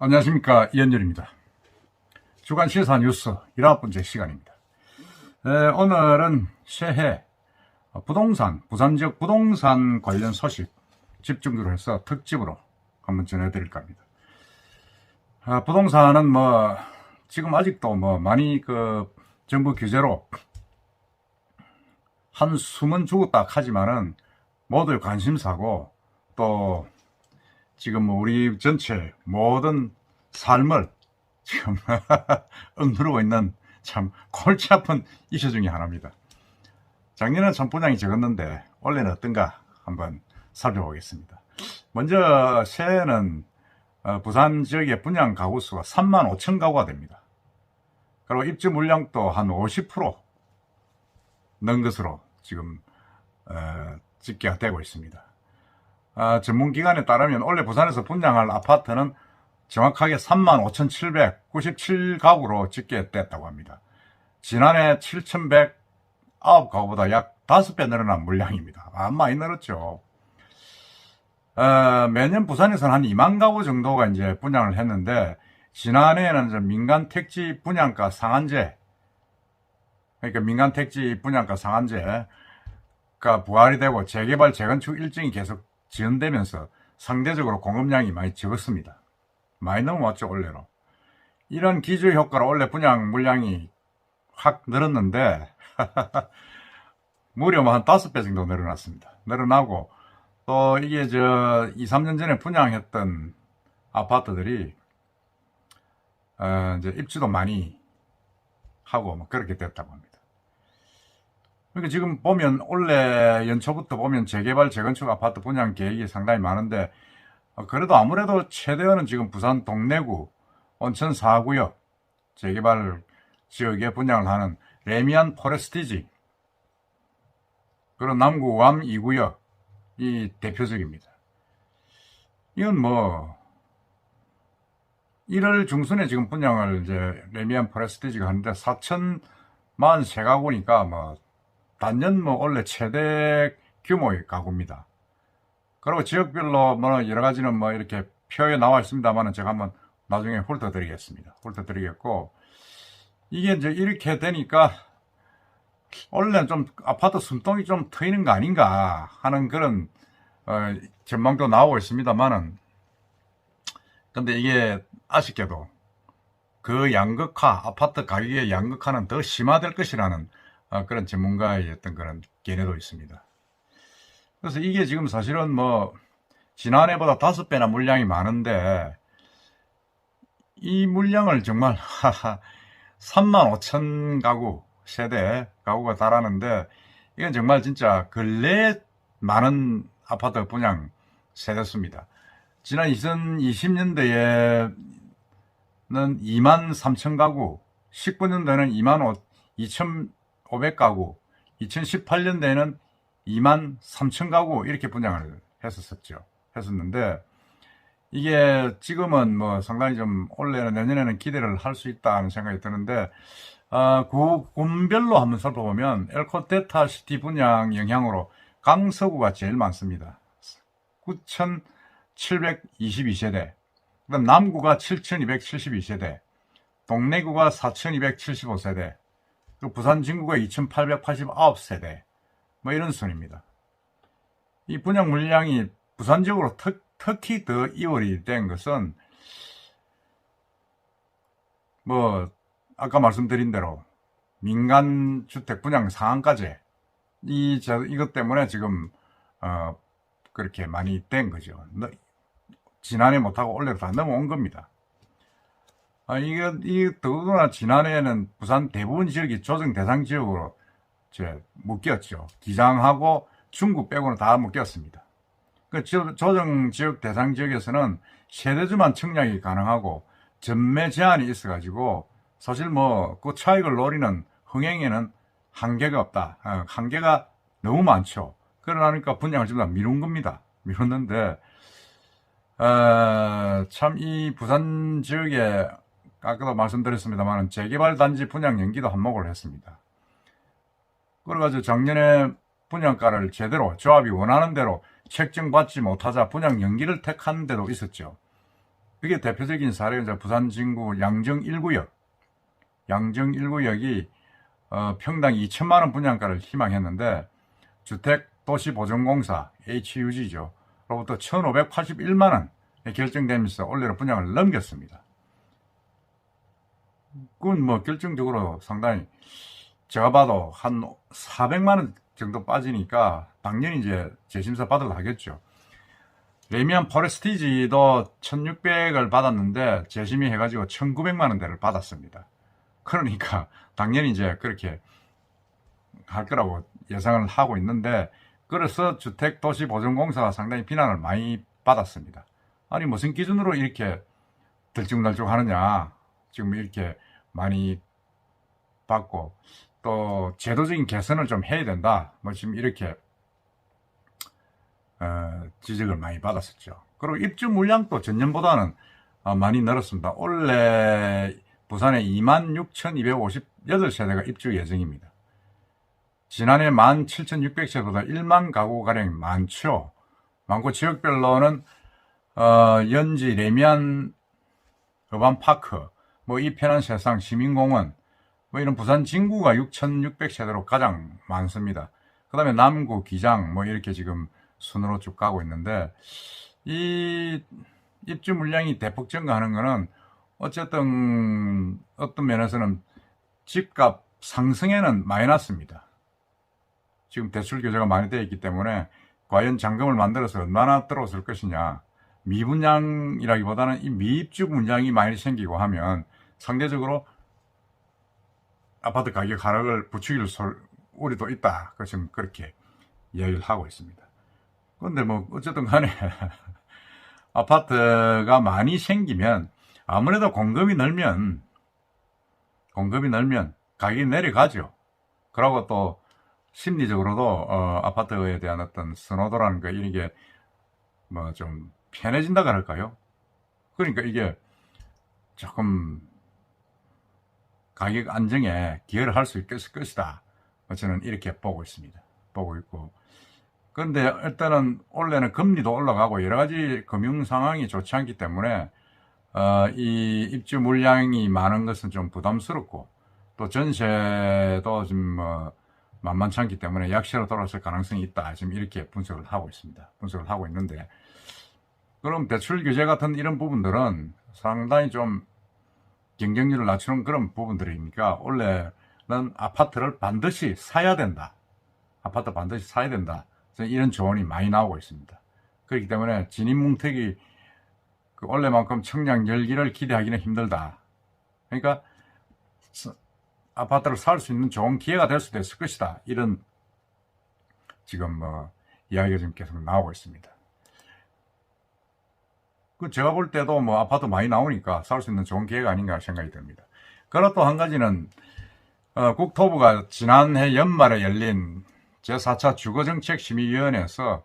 안녕하십니까 이현열입니다. 주간 시사 뉴스 19번째 시간입니다. 에, 오늘은 새해 부동산, 부산 지역 부동산 관련 소식 집중적으로 해서 특집으로 한번 전해드릴까 합니다. 아, 부동산은 뭐 지금 아직도 뭐 많이 그 정부 규제로 한 숨은 죽었다 하지만은 모두 관심사고 또 지금 뭐 우리 전체 모든 삶을 지금 억누르고 있는 참 골치 아픈 이슈 중에 하나입니다. 작년에 참 분양이 적었는데 올해는 어떤가 한번 살펴보겠습니다. 먼저 새해에는 어, 부산 지역의 분양 가구 수가 3만 5천 가구가 됩니다. 그리고 입주 물량도 한 50%는 것으로 지금 어, 집계가 되고 있습니다. 아, 전문기관에 따르면 원래 부산에서 분양할 아파트는 정확하게 35,797가구로 집계됐다고 합니다. 지난해 7,109가구보다 약 5배 늘어난 물량입니다. 아, 많이 늘었죠. 어, 매년 부산에서는 한 2만 가구 정도가 이제 분양을 했는데, 지난해에는 민간 택지 분양가 상한제, 그러니까 민간 택지 분양가 상한제가 부활이 되고 재개발, 재건축 일정이 계속 지연되면서 상대적으로 공급량이 많이 적었습니다. 많이 넘어왔죠, 원래로. 이런 기저 효과로 원래 분양 물량이 확 늘었는데, 무려 뭐한 다섯 배 정도 늘어났습니다. 늘어나고, 또 이게 저 2, 3년 전에 분양했던 아파트들이, 어, 이제 입주도 많이 하고 뭐 그렇게 됐다고 합니다. 그러니까 지금 보면 올해 연초부터 보면 재개발, 재건축 아파트 분양 계획이 상당히 많은데 어, 그래도 아무래도 최대한은 지금 부산 동래구, 온천 4구역 재개발 지역에 분양을 하는 레미안 포레스티지 그리고 남구 암 2구역이 대표적입니다. 이건 뭐 1월 중순에 지금 분양을 이제 레미안 포레스티지가 하는데 4천만 세 가구니까 뭐 단연 뭐 원래 최대 규모의 가구입니다. 그리고 지역별로 뭐 여러 가지는 뭐 이렇게 표에 나와 있습니다만은 제가 한번 나중에 훑어드리겠습니다. 훑어드리겠고 이게 이제 이렇게 되니까 원래 좀 아파트 숨통이 좀 트이는 거 아닌가 하는 그런 어, 전망도 나오고 있습니다만은 근데 이게 아쉽게도 그 양극화 아파트 가격의 양극화는 더 심화될 것이라는 어, 그런 전문가의 어떤 그런 견해도 있습니다. 그래서 이게 지금 사실은 뭐 지난해보다 다섯 배나 물량이 많은데 이 물량을 정말 3만 5천 가구 세대 가구가 달하는데 이건 정말 진짜 근래 많은 아파트 분양 세대수입니다. 지난 2020년대에는 2만 3천 가구, 19년도에는 2만 2천 500가구, 2018년대에는 2만 3천 가구 이렇게 분양을 했었었죠. 했었는데 이게 지금은 뭐 상당히 좀 올해는 내년에는 기대를 할 수 있다는 생각이 드는데 아, 구, 군별로 한번 살펴보면 엘코테타 시티 분양 영향으로 강서구가 제일 많습니다. 9,722세대. 그다음 남구가 7,272세대. 동래구가 4,275세대. 그 부산 진구가 2,889세대. 뭐 이런 순입니다. 이 분양 물량이 부산 지역으로 특, 특히 더 이월이 된 것은 뭐 아까 말씀드린 대로 민간 주택 분양 상한까지 이 저, 이것 때문에 지금 어 그렇게 많이 된 거죠. 지난해 못하고 올해로 다 넘어온 겁니다. 아, 이게, 이, 더구나 지난해에는 부산 대부분 지역이 조정 대상 지역으로 제 묶였죠. 기장하고 중구 빼고는 다 묶였습니다. 그 조정 지역 대상 지역에서는 세대주만 청약이 가능하고 전매 제한이 있어가지고 사실 뭐 그 차익을 노리는 흥행에는 한계가 없다. 어, 한계가 너무 많죠. 그러니까 분양을 전부 다 미룬 겁니다. 미뤘는데 어, 참 이 부산 지역에 아까도 말씀드렸습니다만 재개발 단지 분양 연기도 한몫을 했습니다. 그래가지고 작년에 분양가를 제대로 조합이 원하는 대로 책정받지 못하자 분양 연기를 택한 데도 있었죠. 그게 대표적인 사례가 부산 진구 양정 1구역. 양정 1구역이 어, 평당 2천만 원 분양가를 희망했는데 주택 도시 보전공사 HUG죠. 로부터 1,581만 원 결정되면서 올해로 분양을 넘겼습니다. 그건 뭐 결정적으로 상당히 제가 봐도 한 400만 원 정도 빠지니까 당연히 이제 재심사 받으러 하겠죠. 레미안 포레스티지도 1600을 받았는데 재심의 해가지고 1900만 원대를 받았습니다. 그러니까 당연히 이제 그렇게 할 거라고 예상을 하고 있는데 그래서 주택도시보전공사가 상당히 비난을 많이 받았습니다. 아니 무슨 기준으로 이렇게 들쭉날쭉 하느냐 지금 이렇게 많이 받고 또 제도적인 개선을 좀 해야 된다 뭐 지금 이렇게 어, 지적을 많이 받았었죠. 그리고 입주 물량도 전년보다는 어, 많이 늘었습니다. 올해 부산에 26,258세대가 입주 예정입니다. 지난해 17,600세보다 1만 가구가량이 많죠. 많고 지역별로는 어, 연지, 레미안, 어반파크, 뭐 이 편한 세상, 시민공원, 뭐 이런 부산 진구가 6,600세대로 가장 많습니다. 그 다음에 남구, 기장, 뭐 이렇게 지금 순으로 쭉 가고 있는데, 이 입주 물량이 대폭 증가하는 거는 어쨌든 어떤 면에서는 집값 상승에는 마이너스입니다. 지금 대출 규제가 많이 되어 있기 때문에 과연 잔금을 만들어서 얼마나 들어왔을 것이냐. 미분양이라기보다는 이 미입주 분양이 많이 생기고 하면 상대적으로 아파트 가격 하락을 부추길 우리도 있다. 그 지금 그렇게 이야기를 하고 있습니다. 그런데 뭐 어쨌든 간에 아파트가 많이 생기면 아무래도 공급이 늘면 공급이 늘면 가격이 내려가죠. 그러고 또 심리적으로도 어, 아파트에 대한 어떤 선호도라는 거 이런 게 뭐 좀 편해진다 그럴까요? 그러니까 이게 조금 가격 안정에 기여를 할 수 있을 것이다. 저는 이렇게 보고 있습니다. 보고 있고. 그런데 일단은 올해는 금리도 올라가고 여러 가지 금융 상황이 좋지 않기 때문에 어, 이 입주 물량이 많은 것은 좀 부담스럽고 또 전세도 지금 뭐 만만치 않기 때문에 약세로 돌아설 가능성이 있다. 지금 이렇게 분석을 하고 있습니다. 분석을 하고 있는데 그럼 대출 규제 같은 이런 부분들은 상당히 좀 경쟁률을 낮추는 그런 부분들이니까 원래는 아파트를 반드시 사야 된다. 아파트 반드시 사야 된다. 이런 조언이 많이 나오고 있습니다. 그렇기 때문에 진입뭉택이 그 원래만큼 청량 열기를 기대하기는 힘들다. 그러니까 아파트를 살 수 있는 좋은 기회가 될 수도 있을 것이다. 이런 지금 뭐 이야기가 지금 계속 나오고 있습니다. 그 제가 볼 때도 뭐 아파트 많이 나오니까 살 수 있는 좋은 기회가 아닌가 생각이 듭니다. 그리고 또한 가지는 어, 국토부가 지난해 연말에 열린 제4차 주거정책심의위원회에서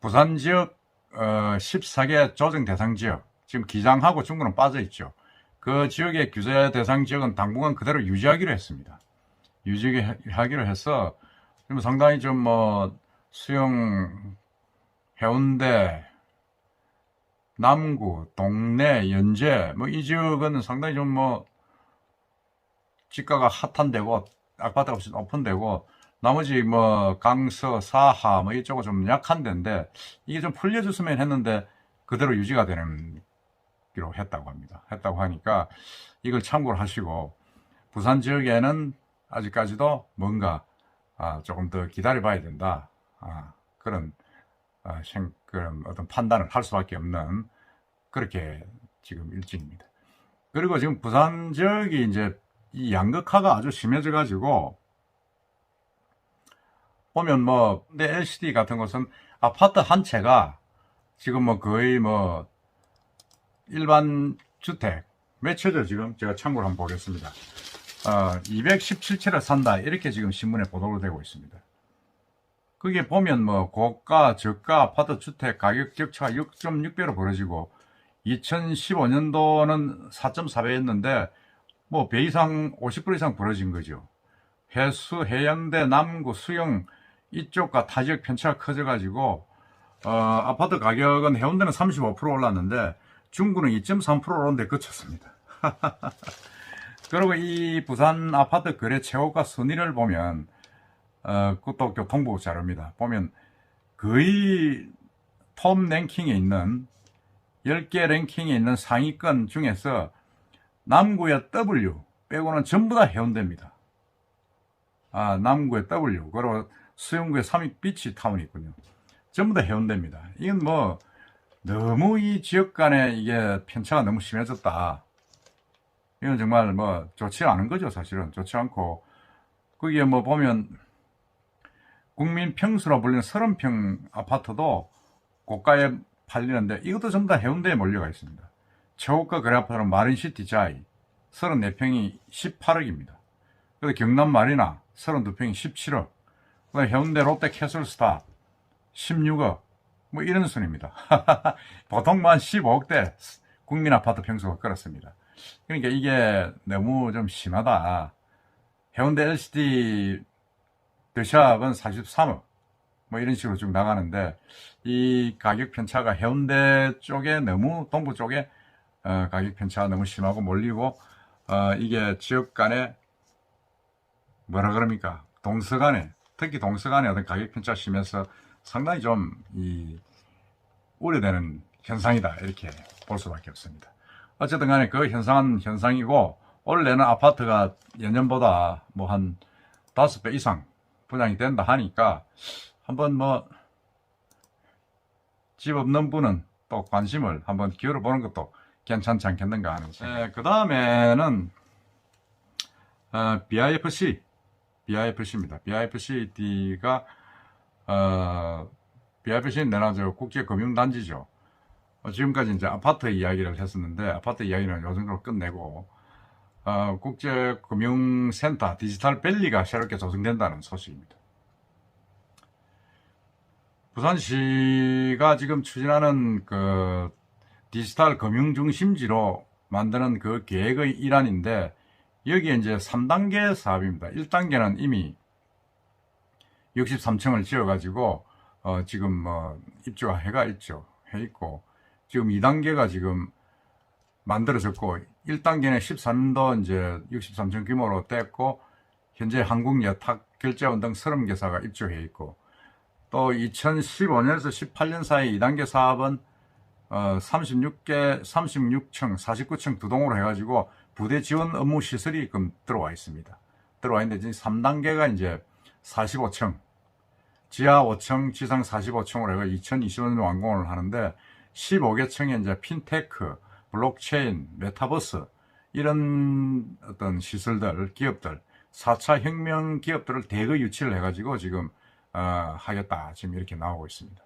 부산 지역 어, 14개 조정 대상 지역 지금 기장하고 중구는 빠져 있죠. 그 지역의 규제 대상 지역은 당분간 그대로 유지하기로 했습니다. 유지하기로 해서 좀 상당히 좀 뭐 수영 해운대 남구, 동래, 연제 뭐 이 지역은 상당히 좀뭐 지가가 핫한 데고 아파트 값이 높은 데고 나머지 뭐 강서, 사하 뭐 이쪽은 좀 약한 데인데 이게 좀 풀려줬으면 했는데 그대로 유지가 되는 기로 했다고 합니다. 했다고 하니까 이걸 참고를 하시고 부산 지역에는 아직까지도 뭔가 아, 조금 더 기다려 봐야 된다. 아, 그런, 아, 생, 그런 어떤 판단을 할 수밖에 없는 그렇게 지금 일진입니다. 그리고 지금 부산 지역이 이제 이 양극화가 아주 심해져 가지고 보면 뭐, 내 LCD 같은 것은 아파트 한 채가 지금 뭐 거의 뭐 일반 주택 몇 채죠 지금 제가 참고로 한번 보겠습니다. 어, 217채를 산다 이렇게 지금 신문에 보도가 되고 있습니다. 그게 보면 뭐 고가 저가 아파트 주택 가격 격차가 6.6배로 벌어지고 2015년도는 4.4배였는데 뭐 배 이상 50% 이상 벌어진 거죠. 해수, 해양대, 남구, 수영 이쪽과 타 지역 편차가 커져 가지고 어, 아파트 가격은 해운대는 35% 올랐는데 중구는 2.3%론데 그쳤습니다. 그리고 이 부산 아파트 거래 최고가 순위를 보면 어, 그것도 교통부 자료입니다. 보면 거의 톱 랭킹에 있는 10개 랭킹에 있는 상위권 중에서 남구의 W 빼고는 전부 다 해운대입니다. 아, 남구의 W, 그리고 수영구의 삼익 비치 타운이 있군요. 전부 다 해운대입니다. 이건 뭐, 너무 이 지역 간에 이게 편차가 너무 심해졌다. 이건 정말 뭐, 좋지 않은 거죠, 사실은. 좋지 않고. 거기에 뭐 보면, 국민 평수로 불리는 30평 아파트도 고가에 팔리는데, 이것도 전부 다 해운대에 몰려가 있습니다. 최고가 거래 아파트는 마린시티 자이 34평이 18억입니다. 그리고 경남 마리나 32평이 17억. 그다음에 해운대 롯데 캐슬스타 16억. 뭐 이런 순입니다. 보통 만 15억대 국민 아파트 평수가 그렇습니다. 그러니까 이게 너무 좀 심하다. 해운대 LCD 더샵은 43억. 뭐 이런 식으로 쭉 나가는데 이 가격 편차가 해운대 쪽에 너무 동부 쪽에 어, 가격 편차가 너무 심하고 몰리고 어, 이게 지역 간에 뭐라 그럽니까 동서 간에 특히 동서 간에 어떤 가격 편차 심해서 상당히 좀 이 우려되는 현상이다 이렇게 볼 수밖에 없습니다. 어쨌든 간에 그 현상은 현상이고 원래는 아파트가 예년보다 뭐 한 다섯 배 이상 분양이 된다 하니까 한번 뭐 집 없는 분은 또 관심을 한번 기울여 보는 것도 괜찮지 않겠는가 하는 생각. 그 다음에는 어, BIFC, BIFC입니다. BIFC가 어, BIFC는 내나 저 국제금융단지죠. 어, 지금까지 이제 아파트 이야기를 했었는데 아파트 이야기는 요 정도로 끝내고 어, 국제금융센터 디지털 밸리가 새롭게 조성된다는 소식입니다. 부산시가 지금 추진하는 그 디지털 금융 중심지로 만드는 그 계획의 일환인데 여기에 이제 3단계 사업입니다. 1단계는 이미 63층을 지어가지고 어 지금 뭐 입주가 해가 있죠. 해 있고 지금 2단계가 지금 만들어졌고 1단계는 14년도 이제 63층 규모로 뗐고 현재 한국 여탁 결제원 등 30개사가 입주해 있고 또 2015년에서 18년 사이 2단계 사업은 어, 36개, 36층, 49층 두 동으로 해가지고 부대 지원 업무 시설이 지금 들어와 있습니다. 들어와 있는데 이제 3단계가 이제 45층, 지하 5층, 지상 45층으로 해가 2025년 완공을 하는데 15개 층에 이제 핀테크, 블록체인, 메타버스 이런 어떤 시설들, 기업들, 4차 혁명 기업들을 대거 유치를 해가지고 지금 어, 하겠다 지금 이렇게 나오고 있습니다.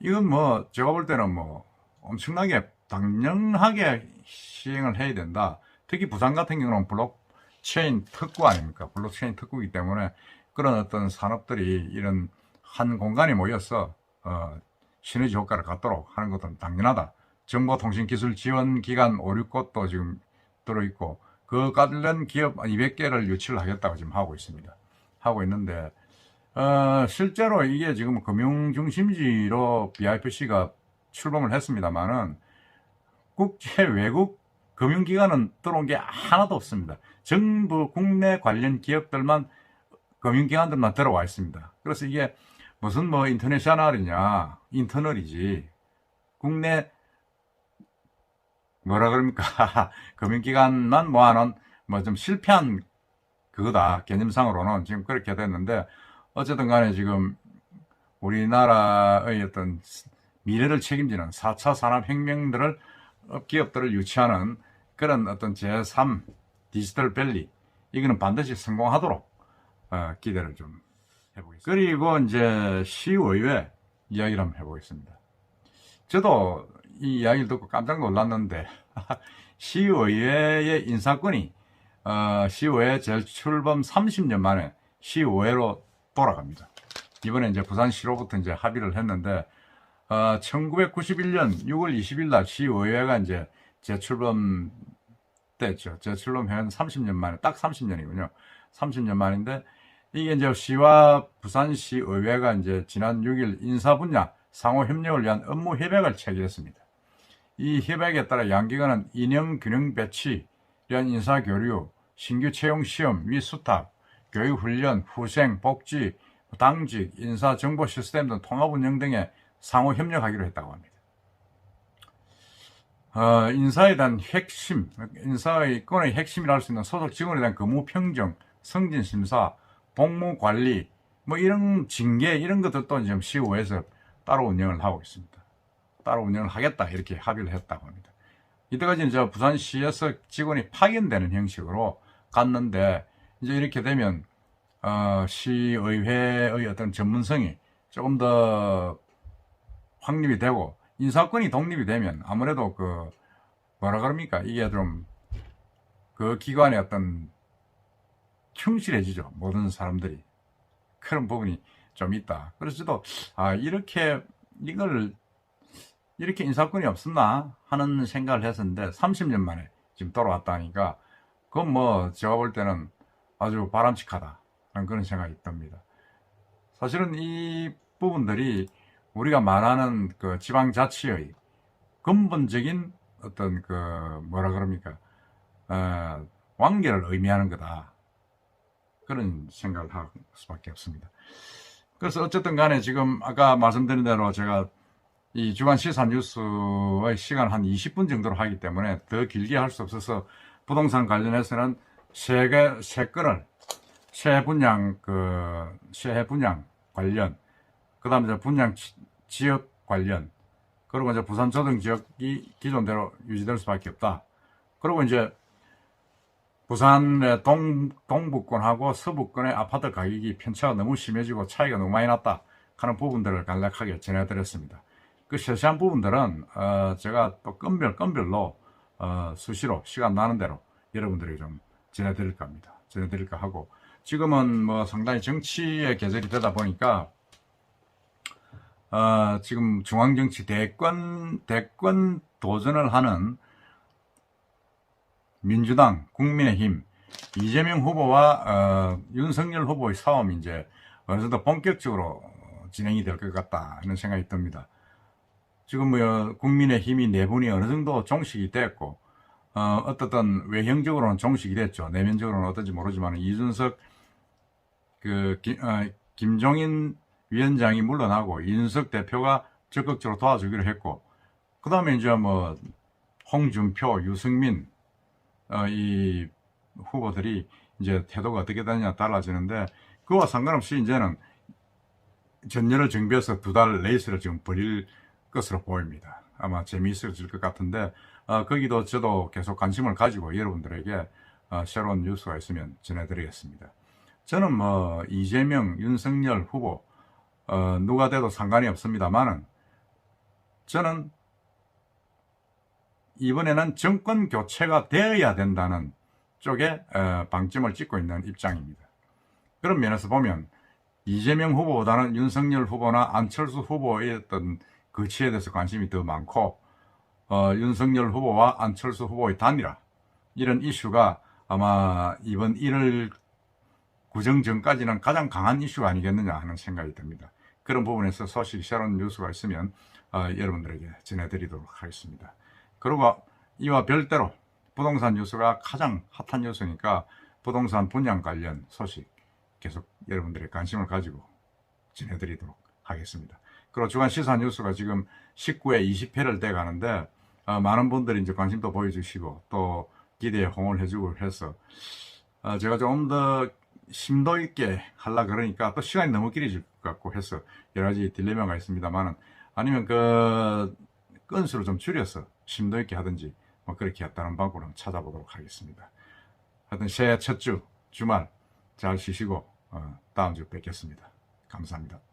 이건 뭐 제가 볼 때는 뭐 엄청나게 당연하게 시행을 해야 된다. 특히 부산 같은 경우는 블록체인 특구 아닙니까? 블록체인 특구이기 때문에 그런 어떤 산업들이 이런 한 공간에 모여서 어, 시너지 효과를 갖도록 하는 것은 당연하다. 정보통신기술지원기관 5, 6곳도 지금 들어있고 그 관련 기업 200개를 유치를 하겠다고 지금 하고 있습니다. 하고 있는데 어, 실제로 이게 지금 금융중심지로 BIPC가 출범을 했습니다만은 국제 외국 금융기관은 들어온 게 하나도 없습니다. 정부 국내 관련 기업들만 금융기관들만 들어와 있습니다. 그래서 이게 무슨 뭐 인터내셔널이냐 인터널이지 국내 뭐라 그럽니까 금융기관만 모아놓은 뭐 좀 실패한 그거다 개념상으로는 지금 그렇게 됐는데 어쨌든 간에 지금 우리나라의 어떤 미래를 책임지는 4차 산업혁명들을 기업들을 유치하는 그런 어떤 제3 디지털 밸리 이거는 반드시 성공하도록 어, 기대를 좀 해보겠습니다. 그리고 이제 시의회 이야기를 한번 해보겠습니다. 저도 이 이야기를 듣고 깜짝 놀랐는데 시의회의 인사권이 어, 시의회 재출범 30년 만에 시의회로 돌아갑니다. 이번에 이제 부산시로부터 이제 합의를 했는데, 어, 1991년 6월 20일 날 시의회가 이제 재출범 됐죠. 재출범한 30년 만에, 딱 30년이군요. 30년 만인데, 이게 이제 시와 부산시 의회가 이제 지난 6일 인사 분야 상호 협력을 위한 업무 협약을 체결했습니다. 이 협약에 따라 양기관은 인형 균형 배치, 이런 인사 교류, 신규 채용 시험, 위수탁, 교육 훈련, 후생, 복지, 당직, 인사 정보 시스템 등 통합 운영 등에 상호 협력하기로 했다고 합니다. 어, 인사에 대한 핵심, 인사의 건의 핵심이라 할 수 있는 소속 직원에 대한 근무 평정, 승진 심사, 복무 관리, 뭐 이런 징계 이런 것들도 지금 시의회에서 따로 운영을 하고 있습니다. 따로 운영을 하겠다 이렇게 합의를 했다고 합니다. 이때까지 이제 부산시에서 직원이 파견되는 형식으로 갔는데 이제 이렇게 되면 어, 시의회의 어떤 전문성이 조금 더 확립이 되고 인사권이 독립이 되면 아무래도 그 뭐라 그럽니까 이게 좀 그 기관의 어떤 충실해지죠 모든 사람들이 그런 부분이 좀 있다. 그래서 저도 아 이렇게 이걸 이렇게 인사권이 없었나 하는 생각을 했었는데 30년 만에 지금 돌아왔다니까 그건 뭐 제가 볼 때는 아주 바람직하다 하는 그런 생각이 듭니다. 사실은 이 부분들이 우리가 말하는 그 지방자치의 근본적인 어떤 그 뭐라 그럽니까 어, 완결을 의미하는 거다 그런 생각을 할 수밖에 없습니다. 그래서 어쨌든 간에 지금 아까 말씀드린 대로 제가 이 주간 시사 뉴스의 시간 한 20분 정도로 하기 때문에 더 길게 할 수 없어서 부동산 관련해서는 세 개, 세 건을 세 분양, 그, 세 분양 관련, 그 다음에 분양 지- 지역 관련, 그리고 이제 부산 조정 지역이 기존대로 유지될 수밖에 없다. 그리고 이제 부산의 동, 동북권하고 서북권의 아파트 가격이 편차가 너무 심해지고 차이가 너무 많이 났다 하는 부분들을 간략하게 전해드렸습니다. 그 세세한 부분들은 어, 제가 또 건별 건별로 어, 수시로 시간 나는 대로 여러분들에게 좀 전해드릴까 합니다. 전해드릴까 하고 지금은 뭐 상당히 정치의 계절이 되다 보니까 어, 지금 중앙정치 대권 대권 도전을 하는 민주당, 국민의힘, 이재명 후보와 어, 윤석열 후보의 싸움이 이제 어느 정도 본격적으로 진행이 될 것 같다 하는 생각이 듭니다. 지금 뭐 국민의힘이 내분이 어느 정도 종식이 됐고 어, 어떻든 외형적으로는 종식이 됐죠. 내면적으로는 어떤지 모르지만 이준석 그 김, 어, 김종인 위원장이 물러나고 이준석 대표가 적극적으로 도와주기로 했고 그 다음에 이제 뭐 홍준표, 유승민 어, 이 후보들이 이제 태도가 어떻게 되느냐 달라지는데 그와 상관없이 이제는 전열을 정비해서 두 달 레이스를 지금 벌일 것으로 보입니다. 아마 재미있어질 것 같은데 어, 거기도 저도 계속 관심을 가지고 여러분들에게 어, 새로운 뉴스가 있으면 전해드리겠습니다. 저는 뭐 이재명, 윤석열 후보 어, 누가 돼도 상관이 없습니다만은 저는 이번에는 정권 교체가 되어야 된다는 쪽에 어, 방점을 찍고 있는 입장입니다. 그런 면에서 보면 이재명 후보보다는 윤석열 후보나 안철수 후보의 어떤 거치에 대해서 관심이 더 많고 어, 윤석열 후보와 안철수 후보의 단일화 이런 이슈가 아마 이번 1월 구정 전까지는 가장 강한 이슈가 아니겠느냐 하는 생각이 듭니다. 그런 부분에서 소식 새로운 뉴스가 있으면 어, 여러분들에게 전해드리도록 하겠습니다. 그리고 이와 별대로 부동산 뉴스가 가장 핫한 뉴스니까 부동산 분양 관련 소식 계속 여러분들의 관심을 가지고 전해드리도록 하겠습니다. 그리고 주간 시사 뉴스가 지금 19회 20회를 돼 가는데 어, 많은 분들이 이제 관심도 보여주시고 또 기대에 홍을 해주고 해서 어, 제가 조금 더 심도 있게 하려 그러니까 또 시간이 너무 길어질 것 같고 해서 여러 가지 딜레마가 있습니다만은 아니면 그 건수를 좀 줄여서 심도 있게 하든지 뭐 그렇게 방법을 한번 찾아보도록 하겠습니다. 하여튼 새해 첫 주 주말 잘 쉬시고 어, 다음 주 뵙겠습니다. 감사합니다.